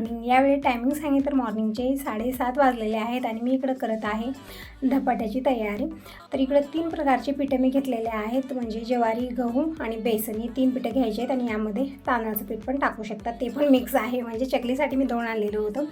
Morning यावेळी timing सांगितलं तर मॉर्निंगचे साडेसात वाजलेले आहेत आणि मी इकडं करत आहे धपाट्याची तयारी. तर इकडं तीन प्रकारचे पिठं मी घेतलेले आहेत म्हणजे ज्वारी गहू आणि बेसन. ही तीन पिठं घ्यायचे आहेत आणि यामध्ये तांदळाचं पीठ पण टाकू शकतात. ते पण मिक्स आहे. म्हणजे चकलीसाठी मी दोन आणलेलं होतं.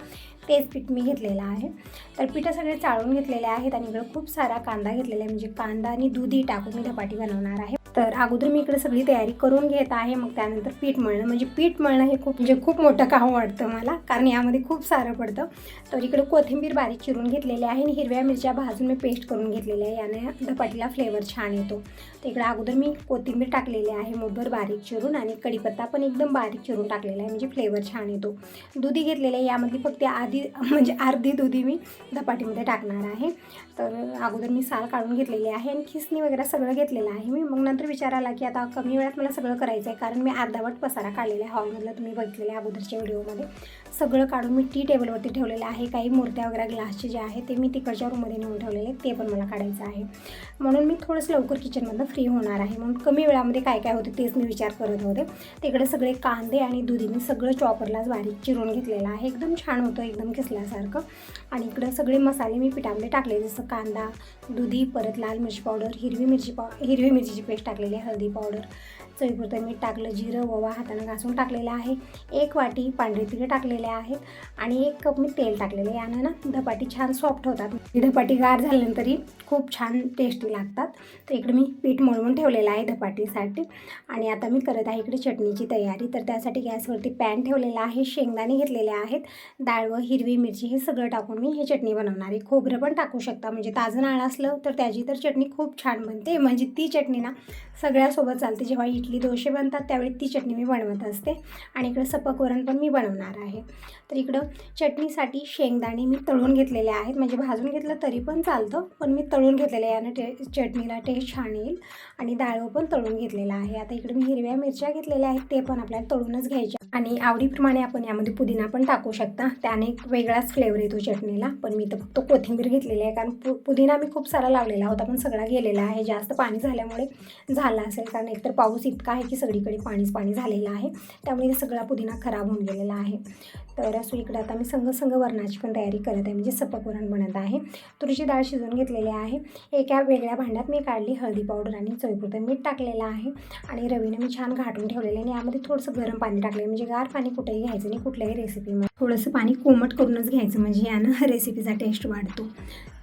तेच पीठ मी घेतलेलं आहे. तर पिठं सगळे चाळून घेतलेले आहेत आणि इकडं खूप सारा कांदा घेतलेला आहे. म्हणजे कांदा आणि दुधी टाकून मी धपाटी बनवणार आहे. तर अगोदर मी इकडे सगळी तयारी करून घेत आहे. मग त्यानंतर पीठ मळणं. म्हणजे पीठ मळणं हे खूप म्हणजे खूप मोठं काम वाटतं मला कारण यामध्ये खूप सारं पडतं. तर इकडे कोथिंबीर बारीक चिरून घेतलेली आहे आणि हिरव्या मिरच्या भाजून मी पेस्ट करून घेतलेल्या आहे. याने धपाटीला फ्लेवर छान येतो. तर इकडे अगोदर मी कोथिंबीर टाकलेली आहे मोबर बारीक चिरून आणि कढीपत्ता पण एकदम बारीक चिरून टाकलेला आहे. म्हणजे फ्लेवर छान येतो. दुधी घेतलेली आहे. यामधली फक्त आधी म्हणजे अर्धी दुधी मी धपाटीमध्ये टाकणार आहे. तर अगोदर मी साल काढून घेतलेली आहे आणि खिसणी वगैरे सगळं घेतलेलं आहे मी. मग नंतर विचार आला की आता कमी वेळात मला सगळं करायचं आहे कारण मी अर्धावट पसारा काढलेला आहे. हॉलमधला तुम्ही बघितलेल्या अगोदरच्या व्हिडिओमध्ये. सगळं काढून मी टी टेबलवरती ठेवलेलं आहे. काही मूर्त्या वगैरे ग्लासचे जे आहे ते मी तिकडच्या रूममध्ये नेऊन ठेवलेले ते पण मला काढायचं आहे. म्हणून मी थोडंसं लवकर किचनमधनं फ्री होणार आहे. म्हणून कमी वेळामध्ये काय काय होते तेच मी विचार करत होते. तिकडे सगळे कांदे आणि दुधी मी सगळं चॉपरलाच बारीक चिरून घेतलेलं आहे. एकदम छान होतं एकदम किसल्यासारखं. आणि इकडं सगळे मसाले मी पिठामध्ये टाकले जसं कांदा दुधी परत लाल मिरची पावडर हिरवी मिरची पाव हिरवी मिरचीची पेस्ट टाकलेली आहे हळदी पावडर चवीपुरतं मीठ टाकलं जिरं ओवा हातानं घासून टाकलेलं आहे. एक वाटी पांढरे तिळे टाकलेले आहेत आणि एक कप मी तेल टाकलेलं आहे. यानं ना धपाटी छान सॉफ्ट होतात. ही धपाटी गार झाल्यानंतरही खूप छान टेस्टी लागतात. तर इकडे मी पीठ मळवून ठेवलेलं आहे धपाटीसाठी. आणि आता मी करत आहे इकडे चटणीची तयारी. तर त्यासाठी गॅसवरती पॅन ठेवलेला आहे. शेंगदाणे घेतलेले आहेत. डाळ व हिरवी मिरची हे सगळं टाकून मी हे चटणी बनवणार आहे. खोबरं पण टाकू शकता. म्हणजे ताजं नाळ असलं तर त्याची तर चटणी खूप छान बनते. म्हणजे ती चटणी ना सगळ्यासोबत चालते. जेव्हा इडली डोसे बनतात त्यावेळी ती चटणी मी बनवत असते. आणि इकडं सपक वरण पण मी बनवणार आहे. तर इकडं चटणीसाठी शेंगदाणे मी तळून घेतलेले आहेत. म्हणजे भाजून घेतलं तरी पण चालतं. पण मी तळून घेतलेलं आहे. यानं टे चटणीला टेस्ट छान येईल आणि डाळव पण तळून घेतलेला आहे. आता इकडे मी हिरव्या मिरच्या घेतलेल्या आहेत. ते पण आपल्याला तळूनच घ्यायच्या आणि आवडीप्रमाणे आपण यामध्ये पुदिना पण टाकू शकता. त्याने एक वेगळाच फ्लेवर येतो चटणीला. पण मी तर फक्त कोथिंबीर घेतलेली आहे. कारण पु पुदिना मी खूप सारा लावलेला होता पण सगळा गेलेला आहे. जास्त पाणी झाल्यामुळे झाला असेल. कारण एकतर पाऊस इतका आहे की सगळीकडे पाणीच पाणी झालेलं आहे. त्यामुळे सगळा पुदिना खराब होऊन गेलेला आहे. तर असो इकडे आता मी संग वरणाची पण तयारी करत आहे. म्हणजे सपक वरण बनत आहे. तुरीची डाळ शिजवून घेतलेली आहे. एका वेगळ्या भांड्यात मी काढली हळदी पावडर आणि चवीपुरतं मीठ टाकलेलं आहे. आणि रवीनं मी छान घाटून ठेवलेलं आहे. आणि यामध्ये थोडंसं गरम पाणी टाकलं म्हणजे म्हणजे गार पाणी कुठेही घ्यायचं नाही कुठल्याही रेसिपीमध्ये थोडंसं पाणी कोमट करूनच घ्यायचं म्हणजे यानं रेसिपीचा टेस्ट वाढतो.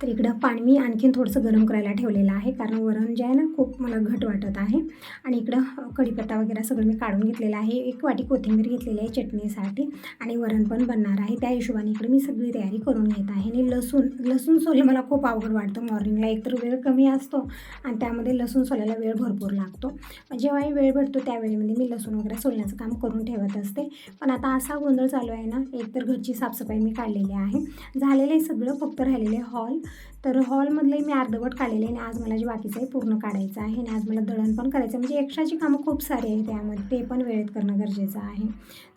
तर इकडं पाणी मी आणखीन थोडंसं गरम करायला ठेवलेलं आहे कारण वरण जे आहे ना खूप मला घट वाटत आहे. आणि इकडं कढीपत्ता वगैरे सगळं मी काढून घेतलेलं आहे. एक वाटी कोथिंबीर घेतलेली आहे चटणीसाठी आणि वरण पण बनणार आहे. त्या हिशोबाने इकडे मी सगळी तयारी करून घेत आहे. आणि लसूण लसूण सोले मला खूप अवघड वाटतं. मॉर्निंगला एकतर वेळ कमी असतो आणि त्यामध्ये लसूण सोलायला वेळ भरपूर लागतो. जेव्हाही वेळ भेटतो त्यावेळेमध्ये मी लसूण वगैरे सोलण्याचं काम करून ठेवत असते. पण आता असा गोंधळ चालू आहे ना एक एकतर घरची साफसफाई मी काढलेली आहे. झालेलं आहे सगळं फक्त राहिलेले हॉल. तर हॉलमधलंही मी अर्धवट काढलेले आणि आज मला जे बाकीचं आहे पूर्ण काढायचं आहे आणि आज मला दळण पण करायचं आहे. म्हणजे एक्स्ट्राची कामं खूप सारी आहेत त्यामध्ये. ते पण वेळेत करणं गरजेचं आहे.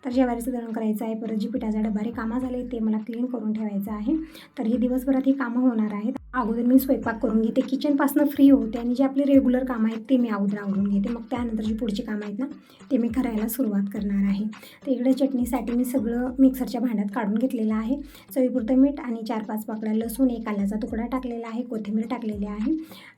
तर ज्वारीचं दळण करायचं आहे परत जी पिठाचा डब्बारी कामं झाले ते मला क्लीन करून ठेवायचं आहे. तर ही दिवसभरात ही कामं होणार आहेत. अगोदर मी स्वयंपाक करून घेते. किचनपासून फ्री होते आणि जे आपले रेग्युलर कामं आहेत ते मी अगोदर आवरून घेते. मग त्यानंतर जी पुढची कामं आहेत ना ते मी करायला सुरुवात करणार आहे. तर इकडे चटणीसाठी मी सगळं मिक्सरच्या भांड्यात काढून घेतलेलं आहे. चवीपुरतं मीठ आणि चार पाच पाकळ्या लसूण एक आल्याचा तुकडा टाकलेला आहे कोथिंबीर टाकलेली आहे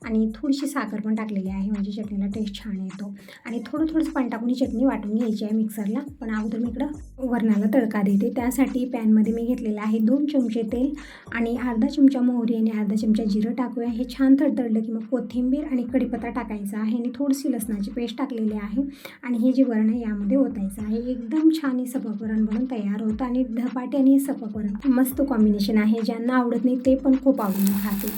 आणि थोडीशी साखर पण टाकलेली आहे. म्हणजे चटणीला टेस्ट छान येतो. आणि थोडं थोडंसं पाणी टाकून ही चटणी वाटून घ्यायची आहे मिक्सरला पण अगोदर मी इकडं वरणाला तडका देते. त्यासाठी पॅनमध्ये मी घेतलेलं आहे दोन चमचे तेल आणि अर्धा चमचा मोहरी आणि अर्धा चमचा जिरं टाकूया. हे छान तडतडलं की मग कोथिंबीर आणि कढीपत्ता टाकायचा आहे आणि थोडीशी लसणाची पेस्ट टाकलेली आहे आणि हे जे वरण आहे यामध्ये ओतायचं आहे. एकदम छान हे सपक वरण बनून तयार होतं आणि धपाटे आणि हे सपक वरण मस्त कॉम्बिनेशन आहे. ज्यांना आवडत नाही ते पण खूप आवडीने 对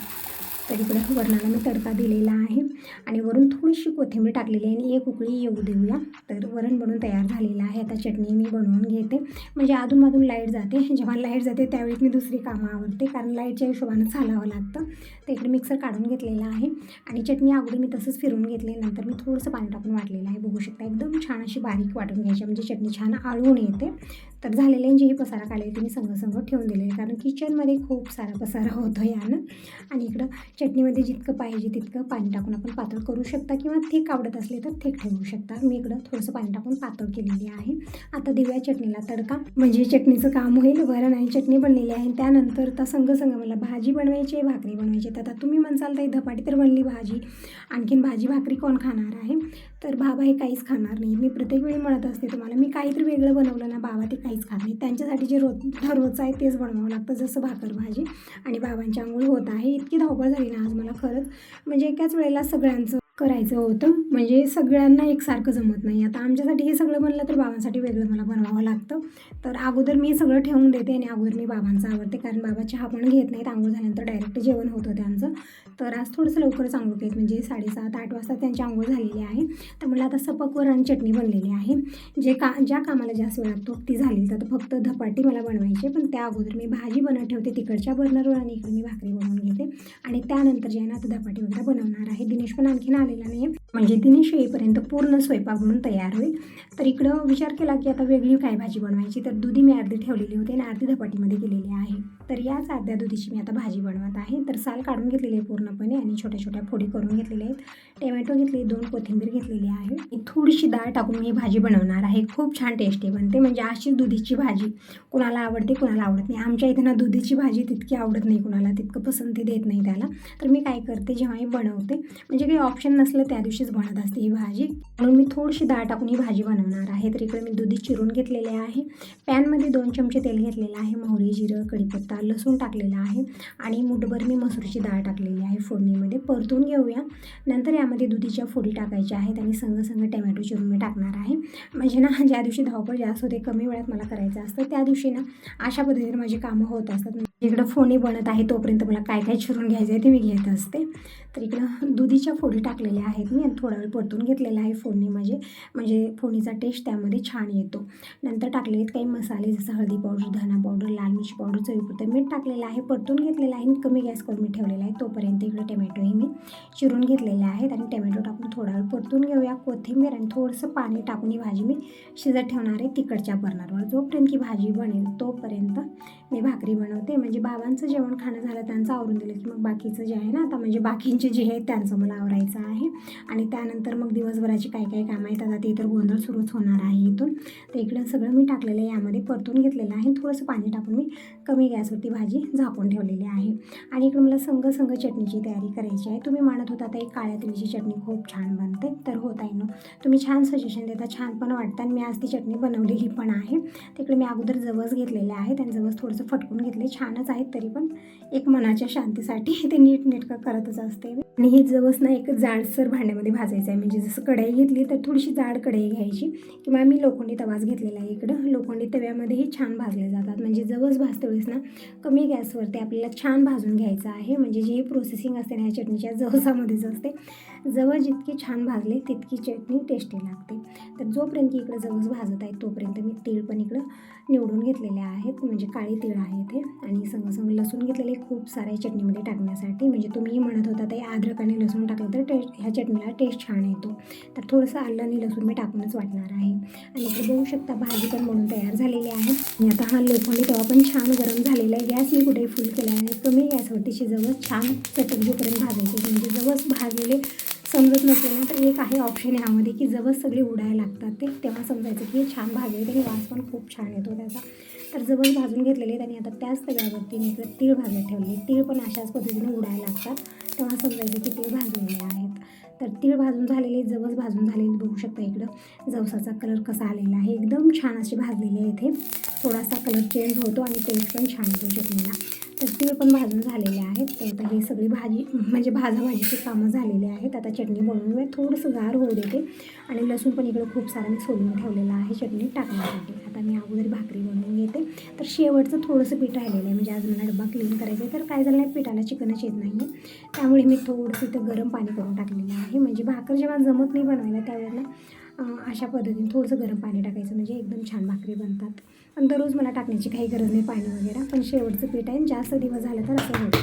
तर इकडे वरणाला मी तडका दिलेला आहे. आणि वरून थोडीशी कोथिंबीर टाकलेली आहे आणि एक उकळी येऊ देऊया. तर वरण बनवून तयार झालेलं आहे. आता चटणी मी बनवून घेते. म्हणजे अधूनमधून लाइट जाते. जेव्हा लाइट जाते त्यावेळी मी दुसरी कामं आवडते कारण लाईटच्या हिशोबानं चालावं लागतं. तर इकडे मिक्सर काढून घेतलेला आहे. आणि चटणी अगोदर मी तसंच फिरून घेतले नंतर मी थोडंसं पाणी टाकून वाटलेलं आहे. बघू शकता एकदम छान अशी बारीक वाटून घ्यायची. म्हणजे चटणी छान आळून येते. तर झालेले हे पसारा काढले ते मी संग ठेवून दिलेले कारण किचनमध्ये खूप सारा पसारा होतो यानं. आणि इकडं चटणीमध्ये जितकं पाहिजे तितकं पाणी टाकून आपण पातळ करू शकता किंवा थिक आवडत असले तर थिक ठेवू शकता. मी इकडं थोडंसं पाणी टाकून पातळ केलेली आहे. आता देऊया चटणीला तडका. म्हणजे चटणीचं काम होईल वरण आणि चटणी बनलेली आहे. त्यानंतर तर संघ संघ मला भाजी बनवायची आहे भाकरी बनवायची आहे. तर आता तुम्ही म्हणसाल तर धपाटी तर बनली भाजी. आणखीन भाजी भाकरी कोण खाणार आहे? तर बाबा हे काहीच खाणार नाही. मी प्रत्येक वेळी म्हणत असते तुम्हाला मी काहीतरी वेगळं बनवलं ना बाबा ते काहीच खात नाही. त्यांच्यासाठी जे रोज रोजचं आहे तेच बनवावं लागतं. जसं भाकर भाजी आणि बाबांची आंघोळ होत आहे इतकी धावपळ झाली होईना. आज मला खरंच म्हणजे एकाच वेळेला सगळ्यांचं करायचं होतं. म्हणजे सगळ्यांना एकसारखं जमत नाही. आता आमच्यासाठी हे सगळं बनलं तर बाबांसाठी वेगळं मला बनवावं लागतं. तर अगोदर मी सगळं ठेवून देते आणि अगोदर मी बाबांचं आवडते. कारण बाबा चहा पण घेत नाहीत. आंघोळ झाल्यानंतर डायरेक्ट जेवण होतं त्यांचं. तर आज थोडंसं लवकरच आंघोळ घेत. म्हणजे साडेसात आठ वाजता त्यांची आंघोळ झालेली आहे. तर मला आता सपकवर आणि चटणी बनलेली आहे. जे का ज्या कामाला जास्त वेळ लागतो ती झाली. तर फक्त धपाटी मला बनवायची. पण त्या अगोदर मी भाजी बनवत ठेवते तिकडच्या बर्नरवर आणि इकडे मी भाकरी बनवून घेते. आणि त्यानंतर जे आहे ना आता धपाटी वगैरे बनवणार आहे. दिनेश पण आणखीन झालेला नाही म्हणजे दिनेश येईपर्यंत पूर्ण स्वयंपाक म्हणून तयार होईल. तर इकडं विचार केला की आता वेगळी काय भाजी बनवायची? तर दुधी मी अर्धी ठेवलेली होती आणि अर्धी धपाटीमध्ये केलेली आहे. तर याच अर्ध्या दुधीची मी आता भाजी बनवत आहे. तर साल काढून घेतलेली आहे पूर्णपणे आणि छोट्या छोट्या फोडी करून घेतलेल्या आहेत. टोमॅटो घेतले दोन कोथिंबीर घेतलेली आहे. थोडीशी डाळ टाकून मी भाजी बनवणार आहे. खूप छान टेस्टी बनते. म्हणजे अशीच दुधीची भाजी कुणाला आवडते कुणाला आवडत नाही. आमच्या इथं ना दुधीची भाजी तितकी आवडत नाही कुणाला. तितकं पसंती देत नाही त्याला. तर मी काय करते जेव्हा मी बनवते म्हणजे काही ऑप्शन नसलं त्या दिवशीच बनत असते ही भाजी. म्हणून मी थोडीशी डाळ टाकून ही भाजी बनवणार आहे. तर इकडे मी दुधी चिरून घेतलेले आहे. पॅनमध्ये दोन चमचे तेल घेतलेलं आहे. मोहरी जिरं कढीपत्ता लसूण टाकलेला आहे. आणि मुठभर मी मसूरची डाळ टाकलेली आहे फोडणीमध्ये. परतून घेऊया. नंतर यामध्ये दुधीच्या फोडी टाकायच्या आहेत आणि संगसंग संग टमॅटो चिरून मी टाकणार आहे. म्हणजे ना ज्या दिवशी धावपळ जास्त होते कमी वेळात मला करायचं असतं. त्या दिवशी ना अशा पद्धतीने माझी कामं होत असतात. म्हणजे इकडं फोणी बनत आहे तोपर्यंत मला काय काय चिरून घ्यायचं आहे ते मी घेत असते. तर इकडं दुधीच्या फोडी टाकलेल्या आहेत मी. आणि थोडा वेळ परतून घेतलेला आहे फोडणी म्हणजे म्हणजे फोडणीचा टेस्ट त्यामध्ये छान येतो. नंतर टाकले आहेत काही मसाले जसं हळदी पावडर धना पावडर लाल मिरची पावडर चवीपुरतं मीठ टाकलेलं आहे. परतून घेतलेलं आहे आणि कमी गॅस करून मी ठेवलेला आहे. तोपर्यंत इकडे टोमॅटोही मी चिरून घेतलेले आहेत आणि टमॅटो टाकून थोडा वेळ परतून घेऊया. कोथिंबीर आणि थोडंसं पाणी टाकून ही भाजी मी शिजत ठेवणार आहे तिकडच्या बर्नरवर. जोपर्यंत की भाजी बनेल तोपर्यंत मी भाकरी बनवते. म्हणजे बाबांचं जेवण खाणं झालं त्यांचं आवरून दिलं की मग बाकीचं जे आहे ना आता म्हणजे बाकींचे जे आहेत त्यांचं मला आवरायचं आहे. आणि त्यानंतर मग दिवसभराची काय काय कामं आहेत आता ते तर गोंधळ सुरूच होणार आहे इथून. तर इकडं सगळं मी टाकलेलं आहे यामध्ये परतून घेतलेलं आहे. थोडंसं पाणी टाकून मी कमी गॅसवरती भाजी झाकून ठेवलेली आहे. आणि इकडं मला संघ संग चटणीची तयारी करायची आहे. तुम्ही म्हणत होता तर एक काळ्या तिळीची चटणी खूप छान बनते. तर होत आहे ना. तुम्ही छान सजेशन देता छान पण वाटतं. आणि मी आज ती चटणी बनवलेली पण आहे. तिकडे मी अगोदर जवस घेतलेले आहेत आणि जवस थोडंसं फटकून घेतले छानच आहेत तरी पण एक मनाच्या शांतीसाठी ते नीट नेटकं करतच असते. आणि हे जवस ना एक जाडसर भांड्यामध्ये भाजायचं आहे. म्हणजे जसं कढई घेतली तर थोडीशी जाड कढई घ्यायची किंवा मी लोखंडी तवाच घेतलेला आहे इकडं. लोखंडी तव्यामध्येही छान भाजले जातात. म्हणजे जवस भाजते वेळेस ना कमी गॅसवरती आपल्याला छान भाजून घ्यायचं आहे. म्हणजे जी प्रोसेसिंग असते ना ह्या चटणीच्या जवसामध्येच असते. जवळ जितकी छान भाजले तितकी चटणी टेस्टी लागते. तर जोपर्यंत इकडं जवस भाजत आहे तोपर्यंत मी तीळ पण इकडं निवडून घेतलेले आहेत. म्हणजे काळी तीळ आहे ते आणि संगसंग संग लसूण घेतलेले खूप साऱ्या चटणीमध्ये टाकण्यासाठी. म्हणजे तुम्ही म्हणत होता ते अद्रक आणि लसूण टाकलं तर टेस्ट ह्या चटणीला टेस्ट छान येतो. तर थोडंसं आलं आणि लसूण मी टाकूनच वाटणार आहे. आणि इकडे बघू शकता भाजी पण म्हणून तयार झालेली आहे. आणि आता हा लोखंडी तेव्हा पण छान गरम झालेला आहे. गॅस मी कुठेही फुल केला आहे कमी गॅसवरती शिजवत छान चटक जोपर्यंत भाजायचे म्हणजे जवळ भाजलेले समजत नसेल ना तर एक आहे ऑप्शन यामध्ये की जवस सगळे उडायला लागतात ते. तेव्हा समजायचं की हे छान भाजले आणि वास पण खूप छान येतो त्याचा. तर जवळ भाजून घेतलेले आहेत आणि आता त्याच तव्यावरती मी तीळ भाजत ठेवले तीळ पण अशाच पद्धतीने उडायला लागतात. तेव्हा समजायचं की तीळ भाजलेले आहेत तर तीळ भाजून झालेले जवस भाजून झालेले बघू शकता इकडं. जवसाचा कलर कसा आलेला आहे एकदम छान असे भाजलेले आहे इथे थोडासा कलर चेंज होतो आणि टेस्ट पण छान येतो चटणीला. तर ते पण भाजून झालेले आहेत तर आता हे सगळी भाजी म्हणजे भाजा भाजीची कामं झालेली आहेत. आता चटणी बनवून मी थोडंसं गार होऊ देते. आणि लसूण पण इकडं खूप सारं मी सोलून ठेवलेलं आहे चटणी टाकण्यासाठी. आता मी अगोदर भाकरी बनवून घेते. तर शेवटचं थोडंसं पीठ राहिलेलं आहे. म्हणजे आज मला डब्बा क्लीन करायचा आहे. तर काय झालं नाही पिठाला चिकनच येत नाही आहे. त्यामुळे मी थोडंसं इथं गरम पाणी करून टाकलेलं आहे. म्हणजे भाकर जेव्हा जमत नाही बनवायला त्यावेळेला अशा पद्धतीने थोडंसं गरम पाणी टाकायचं म्हणजे एकदम छान भाकरी बनतात. पण दररोज मला टाकण्याची काही गरज नाही पाणी वगैरे पण शेवटचं पीठ आहे. आणि जास्त दिवस झालं तर असं होतं.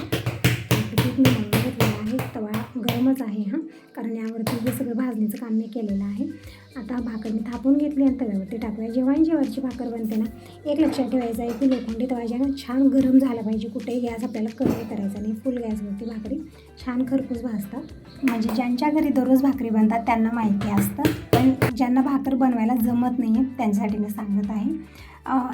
पीठ मी घेतलेलं आहे. तवा गरमच आहे हां. कारण यावरती हे सगळं भाजणीचं काम मी केलेलं आहे. आता भाकर मी थापून घेतली आणि तव्यावरती टाकूया जेव्हा जेवायची भाकर बनते ना एक लक्षात ठेवायचं आहे की लोखंडी तवा ना छान गरम झाला पाहिजे. कुठेही गॅस आपल्याला कमी करायचा नाही. फुल गॅसवरती भाकरी छान खरपूस भाजतात. म्हणजे ज्यांच्या घरी दररोज भाकरी बनतात त्यांना माहिती असतं. पण ज्यांना भाकर बनवायला जमत नाही आहे त्यांच्यासाठी मी सांगत आहे.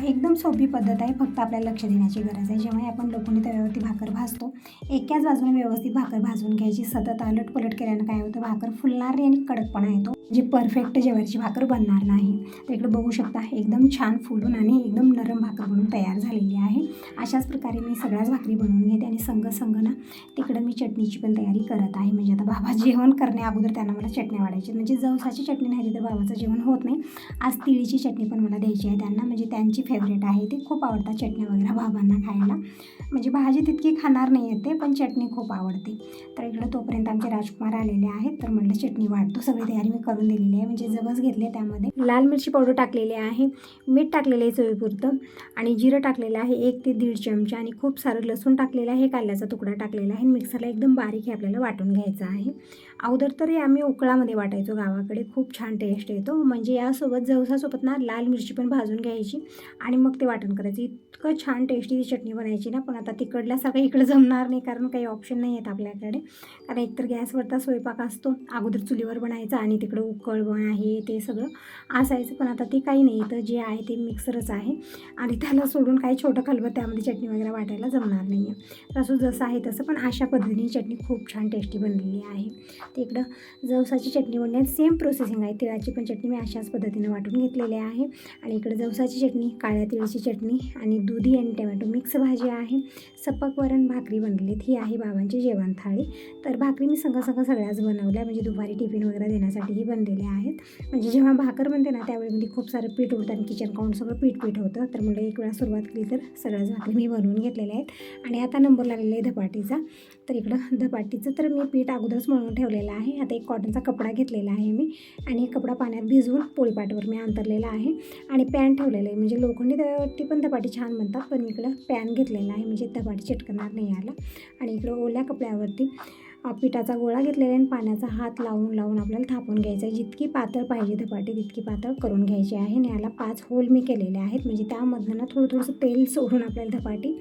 एकदम सोपी पद्धत आहे. फक्त आपल्याला लक्ष देण्याची गरज आहे. जेव्हा आपण लोखंडी तव्यावरती भाकर भाजतो एकाच बाजूने व्यवस्थित भाकर भाजून घ्यायची. सतत आलट पलट केल्यानं काय होतं? भाकर फुलणारी आणि कडकपणा येतो. जी परफेक्ट जेवारीची भाकर बनणार नाही. तर इकडे बघू शकता एकदम छान फुलून आणि एकदम नरम भाकर बनून तयार झालेली आहे. अशाच प्रकारे मी सगळ्याच भाकरी बनवून घेते आणि संग संग ना तिकडं मी चटणीची पण तयारी करत आहे. म्हणजे आता बाबा जेवण करण्या अगोदर त्यांना मला चटण्या वाढायची म्हणजे जवसाची चटणी नाही तर बाबाचं जेवण होत नाही. आज तिळीची चटणी पण मला द्यायची आहे त्यांना. म्हणजे त्यांची फेवरेट आहे ती. खूप आवडतात चटण्या वगैरे बाबांना खायला. म्हणजे भाजी तितकी खाणार नाही येते पण चटणी खूप आवडते. तर इकडं तोपर्यंत आमचे राजकुमार आलेले आहेत. तर म्हटलं चटणी वाढतो. सगळी तयारी मी करून दिलेली आहे. म्हणजे जवस घेतले त्यामध्ये. लाल मिरची पावडर टाकलेली आहे. मीठ टाकलेलं आहे चवीपुरतं. आणि जिरं टाकलेलं आहे. एक ते दीड चमचा. आणि खूप सारं लसूण टाकलेलं आहे. काल्याचा तुकडा टाकलेला आहे. मिक्सरला एकदम बारीक हे आपल्याला वाटून घ्यायचं आहे. अगोदर तरी आम्ही उकळामध्ये वाटायचो गावाकडे. खूप छान टेस्ट येतो. म्हणजे यासोबत जवसासोबत ना लाल मिरची पण भाजून घ्यायची. आणि मग ते वाटण करायचं. इतकं छान टेस्टी ती चटणी बनायची ना. पण आता तिकडल्यासारखं इकडं जमणार नाही. कारण काही ऑप्शन नाही आहेत आपल्याकडे. कारण एकतर गॅसवरचा स्वयंपाक असतो. अगोदर चुलीवर बनायचा आणि तिकडं उकळवण आहे ते सगळं असायचं पण आता ते काही नाही. तर जे आहे ते मिक्सरच आहे. आणि त्याला सोडून काही छोटं खलबत त्यामध्ये चटणी वगैरे वाटायला जमणार नाही आहे तर असं जसं आहे तसं पण अशा पद्धतीने चटणी खूप छान टेस्टी बनलेली आहे. ते इकडं जवसाची चटणी बनण्यात सेम प्रोसेसिंग आहे. तिळाची पण चटणी मी अशाच पद्धतीने वाटून घेतलेली आहे. आणि इकडं जवसाची चटणी काळ्या तिळाची चटणी आणि दुधी आणि टमॅटो मिक्स भाजी आहे. सपक वरण भाकरी बनलेली ही आहे बाबांची जेवण थाळी. तर भाकरी मी संग सगळ्याच बनवल्या. म्हणजे दुपारी टिफिन वगैरे देण्यासाठीही बनलेल्या आहेत. म्हणजे जेव्हा भाकर बनते ना त्यावेळी म्हणजे खूप सारं पीठ उडतं आणि किचन काउंट सगळं पीठ पीठ होतं. तर म्हणजे एक वेळा सुरुवात केली तर सगळ्याच भाकरी मी बनवून घेतलेल्या आहेत. आणि आता नंबर लागलेला आहे धपाटीचा. तर इकडं धपाटीचं तर मी पीठ अगोदरच म्हणून ठेवलेलं आहे. आता एक कॉटनचा कपडा घेतलेला आहे मी. आणि एक कपडा पाण्यात भिजवून पोळीपाटवर मी अंतरलेला आहे. आणि पॅन ठेवलेलं आहे. म्हणजे लोखंडी ती पण धपाटी छान बनतात. पण इकडं पॅन घेतलेला आहे. म्हणजे धपाटी चिटकणार नाही आला आणि इकडं ओल्या कपड्यावरती पिठाचा गोळा घेतलेला आहे आणि पाण्याचा हात लावून लावून आपल्याला थापून घ्यायचा आहे. जितकी पातळ पाहिजे धपाटी तितकी पातळ करून घ्यायची आहे. आणि याला पाच होल मी केलेले आहेत. म्हणजे त्यामधनं ना थोडं थोडंसं तेल सोडून आपल्याला धपाटी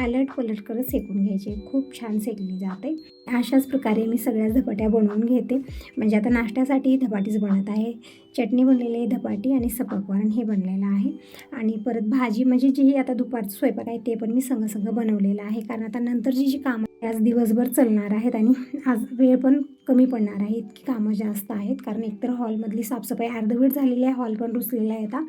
आलट पलट करत सेकून घ्यायची आहे. खूप छान सेकली जाते अशाच प्रकारे मी सगळ्याच धपाट्या बनवून घेते. म्हणजे आता नाश्त्यासाठी धपाटीच बनत आहे. चटणी बनलेली आहे धपाटी आणि सपकवारण हे बनलेलं आहे. आणि परत भाजी म्हणजे जी आता दुपारचं स्वयंपाक आहे ते पण मी संघ बनवलेलं आहे. कारण आता नंतर जी जी कामं आज दिवसभर चालणार आहेत आणि आज वेळ पण कमी पडणार आहे. इतकी कामं जास्त आहेत कारण एकतर हॉलमधली साफसफाई अर्धवट झालेली आहे हॉल पण रुसलेला आहे आता.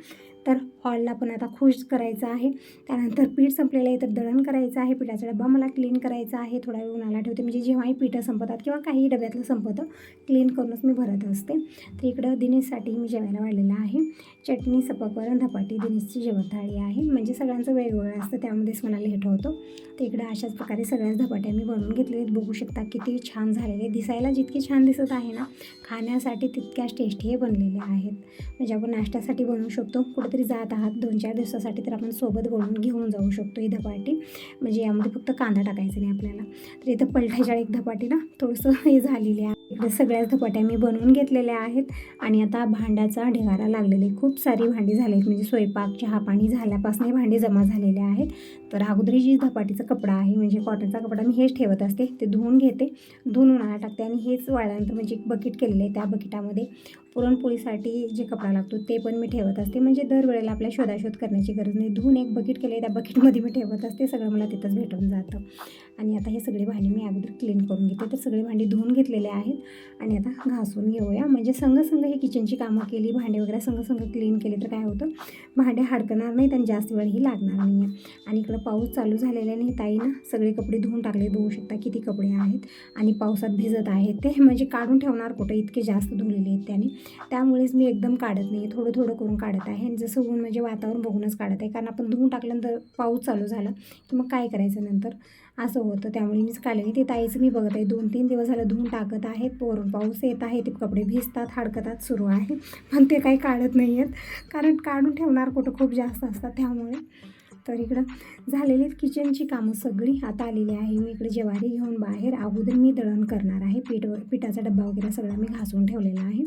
तर हॉलला पण आता खुश करायचं आहे. त्यानंतर पीठ संपलेलं आहे तर दळण करायचं आहे. पिठाचा डबा मला क्लीन करायचा आहे. थोडा वेळ उन्हाला ठेवते. म्हणजे जेव्हाही पिठं संपतात किंवा काही डब्यातलं संपतं क्लीन करूनच मी भरत असते. तर इकडं दिनेशसाठी मी जेवायला वाढलेलं आहे. चटणी सपकवरण धपाटी दिनेशची जेवण थाळी आहे. म्हणजे सगळ्यांचं वेगवेगळं असतं. त्यामध्येच मला लेट होतो. तर इकडं अशाच प्रकारे सगळ्याच धपाट्या मी बनवून घेतलेत आहेत. बघू शकता किती छान झालेले दिसायला जितके छान दिसत आहे ना खाण्यासाठी तितक्याच टेस्टी हे बनलेले आहेत. म्हणजे आपण नाश्त्यासाठी बनवू शकतो. कुठेतरी जात आहात दोन चार दिवसासाठी तर आपण सोबत बनवून घेऊन जाऊ शकतो ही धपाटी. म्हणजे यामध्ये फक्त कांदा टाकायचा नाही आपल्याला. तर इथं पलठाच्या एक धपाटी ना थोडंसं हे झालेली आहे. इकडे सगळ्या धपाट्या मी बनवून घेतलेल्या आहेत. आणि आता भांड्याचा ढिगारा लागलेले खूप सारी भांडी झाली आहेत. म्हणजे स्वयंपाक चहा पाणी झाल्यापासून भांडे भांडी जमा झालेले आहेत. तर अगोदरी जी धपाटीचा कपडा आहे म्हणजे कॉटनचा कपडा मी हेच ठेवत असते. ते धुवून घेते. धुवून उन्हाळा टाकते आणि हेच वाळल्यानंतर म्हणजे एक बकेट केलेलं आहे. त्या बकेटामध्ये पुरणपोळीसाठी जे कपडा लागतो ते पण मी ठेवत असते. म्हणजे दर दरवेळेला आपल्या शोधाशोध करण्याची गरज नाही. धुवून एक बकेट केलं आहे त्या बकेटमध्ये मी ठेवत असते. सगळं मला तिथंच भेटून जातं. आणि आता हे सगळे भांडी मी अगोदर क्लीन करून घेते. तर सगळे भांडी धुवून घेतलेले आहेत. आणि आता घासून घेऊया. म्हणजे संघसंघ हे किचनची कामं केली भांडे वगैरे संघसंघ क्लीन केले तर काय होतं? भांडे हडकणार नाहीत आणि जास्त वेळही लागणार नाही आहे आणि इकडं पाऊस चालू झालेला नाही ताईनं सगळे कपडे धुवून टाकले. बघू शकता किती कपडे आहेत. आणि पावसात भिजत आहेत ते. म्हणजे काढून ठेवणार कुठं? इतके जास्त धुलेले आहेत त्याने. त्यामुळेच मी एकदम काढत नाही थोडं थोडं करून काढत आहे. आणि जसं ऊन म्हणजे वातावरण बघूनच काढत आहे. कारण आपण धुवून टाकल्यानंतर पाऊस चालू झाला की मग काय करायचं नंतर? असं होतं. त्यामुळे मीच काढलेली. ते ताईचं मी बघत आहे. दोन तीन दिवस झालं धुवून टाकत आहेत. पोरून पाऊस येत आहे. ते कपडे भिजतात हडकतात सुरू आहे. पण ते काही काढत नाही आहेत. कारण काढून ठेवणार कुठं? खूप जास्त असतात. त्यामुळे तर इकडं झालेली आहेत किचनची कामं सगळी. आता आलेली आहे. मी इकडे ज्वारी घेऊन बाहेर. अगोदर मी दळण करणार आहे. पीठ पिठाचा डब्बा वगैरे सगळा मी घासून ठेवलेला आहे.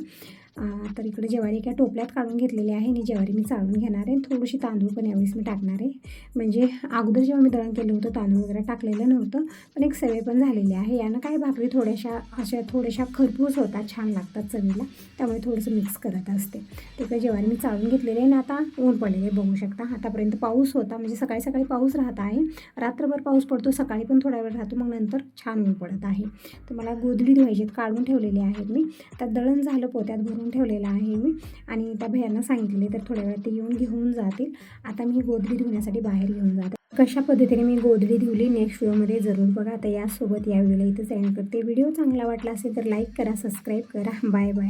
तर इकडे ज्वारी एका टोपल्यात काढून घेतलेली आहे. आणि ज्वारी मी चाळून घेणार आहे. थोडीशी तांदूळ पण यावेळेस मी टाकणार आहे. म्हणजे अगोदर जेव्हा मी दळण केलं होतं तांदूळ वगैरे टाकलेलं नव्हतं पण एक सवय पण झालेली आहे. यानं काय भाकरी थोड्याशा अशा थोड्याशा खरपूस होतात छान लागतात चवीला. त्यामुळे थोडंसं मिक्स करत असते. तिकडे ज्वारी मी चाळून घेतलेली आहे. आणि आता ऊन पडलेले बघू शकता. आतापर्यंत पाऊस होता. म्हणजे सकाळी सकाळी पाऊस राहत आहे. रात्रभर पाऊस पडतो. सकाळी पण थोडा वेळ राहतो. मग नंतर छान ऊन पडत आहे. तर मला गोधडी धुवायची आहेत, काढून ठेवलेली आहेत मी. त्यात दळण झालं पोत्यात भरून. ठेवलेलं आहे मी. आणि त्या भैयांना सांगितले तर थोड्या वेळात ते येऊन घेऊन जातील. आता मी गोधडी धुण्यासाठी बाहेर घेऊन जाते. कशा पद्धतीने मी गोधडी धुवली नेक्स्ट व्हिडिओमध्ये जरूर बघा. आता यासोबत या व्हिडिओला इथं एंड करते. व्हिडिओ चांगला वाटला असेल तर लाईक करा सबस्क्राईब करा. Bye bye